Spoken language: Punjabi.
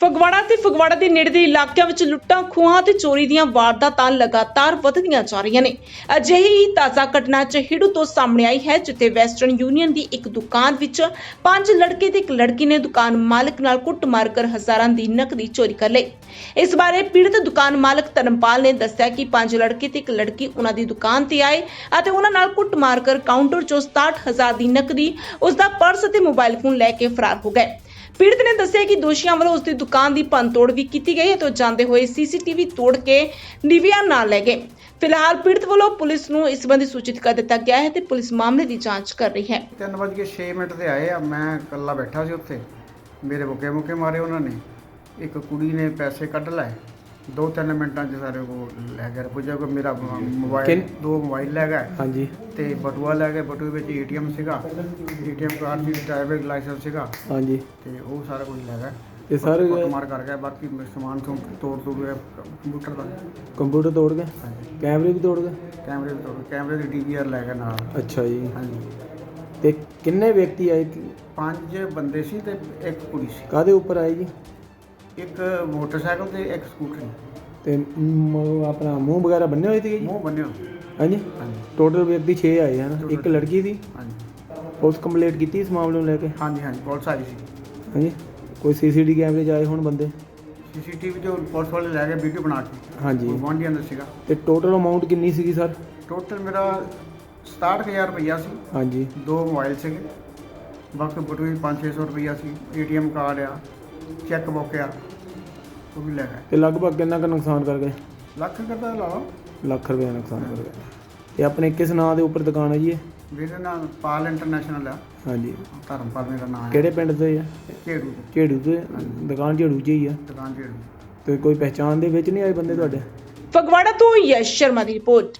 ਫਗਵਾੜਾ ਤੇ ਫਗਵਾੜਾ ਦੇ ਨੇੜੇ ਦੇ ਇਲਾਕਿਆਂ ਵਿੱਚ ਲੁੱਟਾਂ, ਖੋਹਾਂ ਤੇ ਚੋਰੀ ਦੀਆਂ ਵਾਰਦਾਤਾਂ ਲਗਾਤਾਰ ਵਧਦੀਆਂ ਜਾ ਰਹੀਆਂ ਨੇ। ਅਜਿਹੀ ਹੀ ਤਾਜ਼ਾ ਘਟਨਾ ਚਹਿੜੂ ਤੋਂ ਸਾਹਮਣੇ ਆਈ ਹੈ, ਜਿੱਥੇ ਵੈਸਟਰਨ ਯੂਨੀਅਨ ਦੀ ਇੱਕ ਦੁਕਾਨ ਵਿੱਚ ਪੰਜ ਲੜਕੇ ਤੇ ਇੱਕ ਲੜਕੀ ਨੇ ਦੁਕਾਨ ਮਾਲਕ ਨਾਲ ਕੁੱਟਮਾਰ ਕਰ ਹਜ਼ਾਰਾਂ ਦੀ ਨਕਦੀ ਚੋਰੀ ਕਰ ਲਈ। ਇਸ ਬਾਰੇ ਪੀੜਤ ਦੁਕਾਨ ਮਾਲਕ ਧਰਮਪਾਲ ਨੇ ਦੱਸਿਆ ਕਿ ਪੰਜ ਲੜਕੇ ਤੇ ਇੱਕ ਲੜਕੀ ਉਹਨਾਂ ਦੀ ਦੁਕਾਨ ਤੇ ਆਏ ਅਤੇ ਉਹਨਾਂ ਨਾਲ ਕੁੱਟਮਾਰ ਕਰ ਕਾਊਂਟਰ ਚੋਂ 67000 ਦੀ ਨਕਦੀ ਉਸ ਦਾ ਪਰਸ ਅਤੇ ਮੋਬਾਈਲ ਫੋਨ ਲੈ ਕੇ ਫਰਾਰ ਹੋ ਗਏ। ਪੀੜਤ ਨੇ ਦੱਸਿਆ ਕਿ ਦੋਸ਼ੀਆਂ ਵੱਲੋਂ ਉਸ ਦੀ ਦੁਕਾਨ ਦੀ ਭੰਨਤੋੜ ਵੀ ਕੀਤੀ ਗਈ ਹੈ ਉਹ ਜਾਂਦੇ ਹੋਏ ਸੀਸੀਟੀਵੀ ਤੋੜ ਕੇ ਨਿਵਿਆ ਨਾਲ ਲੈ ਗਏ। ਫਿਲਹਾਲ ਪੀੜਤ ਵੱਲੋਂ ਪੁਲਿਸ ਨੂੰ ਇਸ ਸੰਬੰਧੀ ਸੂਚਿਤ ਕਰ ਦਿੱਤਾ ਗਿਆ ਹੈ ਤੇ ਪੁਲਿਸ ਮਾਮਲੇ ਦੀ ਜਾਂਚ ਕਰ ਰਹੀ ਹੈ। ਤਿੰਨ ਵੱਜ ਕੇ 6 ਮਿੰਟ ਤੇ ਆਏ ਆ। ਮੈਂ ਇਕੱਲਾ ਬੈਠਾ ਸੀ ਉੱਥੇ। ਮੇਰੇ ਮੁੱਕੇ ਮੁੱਕੇ ਮਾਰੇ ਉਹਨਾਂ ਨੇ। ਇੱਕ ਕੁੜੀ ਨੇ ਪੈਸੇ ਕੱਢ ਲਏ। ਦੋ ਤਿੰਨ ਮਿੰਟਾਂ 'ਚ ਸਾਰੇ ਉਹ ਲੈ ਗਏ ਪੁੱਜਾ ਕੋ ਮੇਰਾ ਮੋਬਾਈਲ ਕਿੰਨ- ਦੋ ਮੋਬਾਈਲ ਲੈ ਗਏ ਹਾਂਜੀ। ਤੇ ਬਟੂਆ ਲੈ ਗਏ ਬਟੂਏ ਵਿੱਚ ਏਟੀਐਮ ਸੀਗਾ। ਏਟੀਐਮ ਕਾਰਡ ਵੀ ਡਰਾਈਵਰ ਲਾਇਸੈਂਸ ਸੀਗਾ। ਹਾਂਜੀ। ਤੇ ਉਹ ਸਾਰਾ ਕੁਝ ਲੈ ਗਏ ਤੇ ਸਰ ਮਾਰ ਕਰ ਗਏ ਬਾਕੀ ਮੇਰੇ ਸਮਾਨ ਤੋਂ ਤੋੜ ਤੋੜ ਗਏ ਕੰਪਿਊਟਰ ਦਾ। ਕੰਪਿਊਟਰ ਤੋੜ ਗਏ ਹਾਂਜੀ। ਕੈਮਰੇ ਵੀ ਤੋੜ ਗਏ ਕੈਮਰੇ ਵੀ ਤੋੜ ਕੈਮਰੇ ਦੀ ਡੀਵੀਆਰ ਲੈ ਗਏ ਨਾਲ। ਅੱਛਾ ਜੀ। ਹਾਂਜੀ। ਤੇ ਕਿੰਨੇ ਵਿਅਕਤੀ ਆਏ? ਪੰਜ ਬੰਦੇ ਸੀ ਤੇ ਇੱਕ ਕੁੜੀ ਸੀ। ਕਾਦੇ ਉੱਪਰ ਆਏ ਜੀ? ਇੱਕ ਮੋਟਰਸਾਈਕਲ ਤੇ ਇੱਕ ਸਕੂਟਰ ਤੇ ਮ- ਆਪਣਾ ਮੂੰਹ ਵਗੈਰਾ ਬੰਨੇ ਹੋਏ ਸੀਗੇ ਜੀ? ਮੂੰਹ ਬੰਨਿਓ ਹਾਂਜੀ? ਹਾਂਜੀ। ਟੋਟਲ ਵਿਅਕਤੀ 6 ਆਏ ਹਨ ਇੱਕ ਲੜਕੀ ਸੀ। ਹਾਂਜੀ। ਪੁਲਿਸ ਕੰਪਲੀਟ ਕੀਤੀ ਇਸ ਮਾਮਲੇ ਨੂੰ ਲੈ ਕੇ? ਹਾਂਜੀ ਹਾਂਜੀ। ਪੁਲਿਸ ਆਈ ਸੀ। ਹਾਂਜੀ? ਕੋਈ ਸੀਸੀਟੀ ਕੈਮਰੇ 'ਚ ਆਏ ਹੁਣ ਬੰਦੇ? ਸੀਸੀਟੀਵੀ ਜੋ ਪੁਲਿਸ ਵਾਲੇ ਲੈ ਗਏ ਵੀਡੀਓ ਬਣਾ ਕੇ। ਹਾਂਜੀ। ਗੁਆਂਢੀਆਂ ਦਾ ਸੀਗਾ। ਤੇ ਟੋਟਲ ਅਮਾਉਂਟ ਕਿੰਨੀ ਸੀਗੀ ਸਰ? ਟੋਟਲ ਮੇਰਾ 67000 ਰੁਪਈਆ ਸੀ। ਹਾਂਜੀ। ਦੋ ਮੋਬਾਈਲ ਸੀਗੇ। ਬਾਕੀ ਬਟੂਈ 5-600 ਰੁਪਈਆ ਸੀ। ਏਟੀਐਮ ਕਾਰਡ ਆ। ਚੈੱਕ ਬੁੱਕ ਆ ਉਹ ਵੀ ਲੈ ਗਏ। ਤੇ ਲਗਭਗ ਕਿੰਨਾ ਕੁ ਨੁਕਸਾਨ ਕਰ ਗਏ? ਲੱਖ ਕਰਦਾ ਲਾ ਲਓ। ਲੱਖ ਰੁਪਏ ਦਾ ਨੁਕਸਾਨ ਕਰ ਗਏ। ਇਹ ਆਪਣੇ ਕਿਸ ਨਾਂ ਦੇ ਉੱਪਰ ਦੁਕਾਨ ਹੈ ਜੀ ਇਹ? ਮੇਰੇ ਨਾਲ ਪਾਲ ਇੰਟਰਨੈਸ਼ਨਲ ਆ। ਹਾਂਜੀ। ਧਰਮਪਾਲ ਮੇਰਾ ਨਾਮ ਹੈ। ਕਿਹੜੇ ਪਿੰਡ ਦੇ ਆ? ਝੇੜੂ। ਝੇੜੂ ਤੋਂ ਦੁਕਾਨ ਝੇੜੂ 'ਚ ਹੀ ਆ। ਦੁਕਾਨ ਝੇੜੂ। ਤੇ ਕੋਈ ਪਹਿਚਾਣ ਦੇ ਵਿੱਚ ਨਹੀਂ ਆਏ ਬੰਦੇ ਤੁਹਾਡੇ? ਫਗਵਾੜਾ ਤੋਂ ਯਸ਼ ਸ਼ਰਮਾ ਦੀ ਰਿਪੋਰਟ।